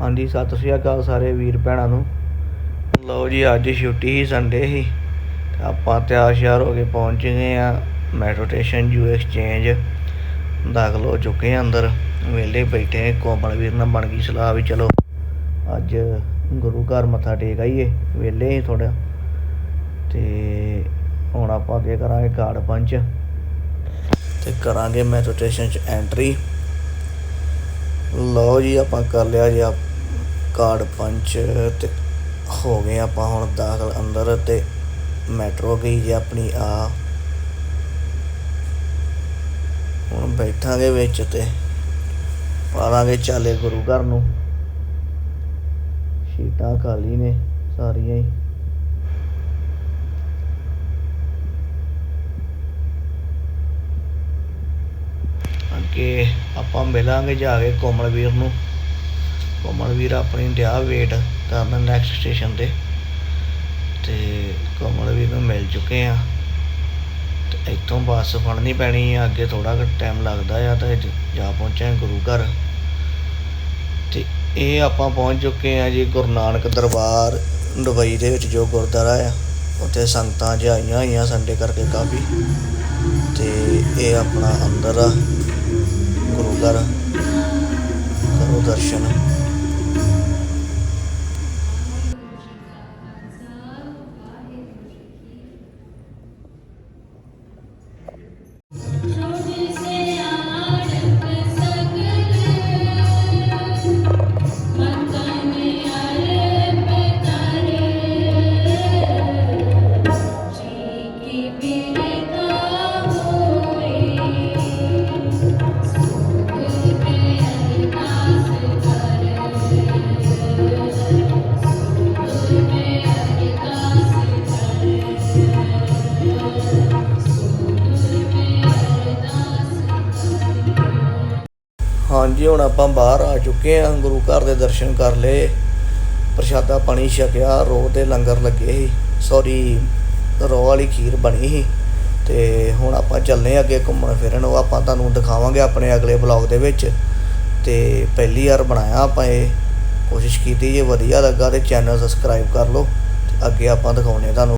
ਹਾਂਜੀ, ਸਤਿ ਸ਼੍ਰੀ ਅਕਾਲ ਸਾਰੇ ਵੀਰ ਭੈਣਾਂ ਨੂੰ। ਲਓ ਜੀ, ਅੱਜ ਛੁੱਟੀ ਸੀ ਸੰਡੇ ਹੀ ਆਪਾਂ ਤਿਆਰ ਸ਼ਿਆਰ ਹੋ ਕੇ ਪਹੁੰਚ ਗਏ ਆ ਮੈਟਰੋ ਸਟੇਸ਼ਨ ਯੂ ਐਕਸਚੇਂਜ। ਦਾਖਲ ਹੋ ਚੁੱਕੇ ਆ ਅੰਦਰ। ਵਿਹਲੇ ਬੈਠੇ ਕੋਮਲ ਵੀਰ ਨਾਲ ਬਣ ਗਈ ਸਲਾਹ ਵੀ ਚਲੋ। ਅੱਜ ਗੁਰੂ ਘਰ ਮੱਥਾ ਟੇਕ ਆਈਏ, ਵਿਹਲੇ ਹੀ ਥੋੜਾ ਤੇ ਹੁਣ ਆਪਾਂ ਅੱਗੇ ਕਰਾਂਗੇ ਕਾਰਡ ਪੰਚ। ਤੇ ਕਰਾਂਗੇ ਮੈਟਰੋ ਸਟੇਸ਼ਨ 'ਚ ਐਂਟਰੀ ਲਓ ਜੀ, ਆਪਾਂ ਕਰ ਲਿਆ ਜੀ ਕਾਰਡ ਪੰਚ ਤੇ ਹੋ ਗਏ ਆਪਾਂ ਹੁਣ ਦਾਖਲ ਅੰਦਰ ਤੇ ਮੈਟਰੋ ਗਈ ਜੀ ਆਪਣੀ ਆ ਹੁਣ ਬੈਠਾਂਗੇ ਵਿੱਚ ਤੇ ਪਾਵਾਂਗੇ ਚਾਲੇ ਗੁਰੂ ਘਰ ਨੂੰ। ਸੀਟਾਂ ਖਾਲੀ ਨੇ ਸਾਰੀਆਂ ਹੀ। ਕਿ ਆਪਾਂ ਮਿਲਾਂਗੇ ਜਾ ਕੇ ਕੋਮਲ ਵੀਰ ਨੂੰ। ਕੋਮਲ ਵੀਰ ਆਪਣੀ ਡਿਆ ਵੇਟ ਕਰਨ ਨੈਕਸਟ ਸਟੇਸ਼ਨ ਤੇ। ਤੇ ਕੋਮਲਵੀਰ ਨੂੰ ਮਿਲ ਚੁੱਕੇ ਆ। ਤੇ ਇੱਥੋਂ ਬੱਸ ਫੜਨੀ ਪੈਣੀ ਆ, ਅੱਗੇ ਥੋੜਾ ਕੁ ਟਾਈਮ ਲੱਗਦਾ ਆ ਤੇ ਜ- ਜਾ ਪਹੁੰਚੇ ਗੁਰੂ ਘਰ। ਤੇ ਇਹ ਆਪਾਂ ਪਹੁੰਚ ਚੁੱਕੇ ਆ ਜੀ ਗੁਰੂ ਨਾਨਕ ਦਰਬਾਰ, ਦੁਬਈ ਦੇ ਵਿੱਚ ਜੋ ਗੁਰਦੁਆਰਾ ਆ। ਉੱਥੇ ਸੰਗਤਾਂ ਜਿਹਾ ਆਈਆਂ ਹੋਈਆਂ ਸੰਡੇ ਕਰਕੇ ਕਾਫੀ। ਤੇ ਇਹ ਆਪਣਾ ਅੰਦਰ ਆ। ਗੁਰੂ ਘਰ ਕਰੋ ਦਰਸ਼ਨ ਹਾਂਜੀ, ਹੁਣ ਆਪਾਂ ਬਾਹਰ ਆ ਚੁੱਕੇ ਹਾਂ ਗੁਰੂ ਘਰ ਦੇ ਦਰਸ਼ਨ ਕਰ ਲਏ। ਪ੍ਰਸ਼ਾਦਾ ਪਾਣੀ ਛਕਿਆ, ਰੋਹ 'ਤੇ ਲੰਗਰ ਲੱਗੇ ਸੀ। ਸੌਰੀ ਰੋਹ ਵਾਲੀ ਖੀਰ ਬਣੀ ਸੀ। ਤੇ ਹੁਣ ਆਪਾਂ ਚੱਲਨੇ ਅੱਗੇ ਘੁੰਮਣ ਫਿਰਨ, ਉਹ ਆਪਾਂ ਤੁਹਾਨੂੰ ਦਿਖਾਵਾਂਗੇ ਆਪਣੇ ਅਗਲੇ ਬਲੌਗ ਦੇ ਵਿੱਚ। ਤੇ ਪਹਿਲੀ ਵਾਰ ਬਣਾਇਆ ਆਪਾਂ ਇਹ। ਕੋਸ਼ਿਸ਼ ਕੀਤੀ ਜੇ ਵਧੀਆ ਲੱਗਾ ਤੇ ਚੈਨਲ ਸਬਸਕ੍ਰਾਈਬ ਕਰ ਲਓ। ਤੇ ਅੱਗੇ ਆਪਾਂ ਦਿਖਾਉਣੇ ਤੁਹਾਨੂੰ।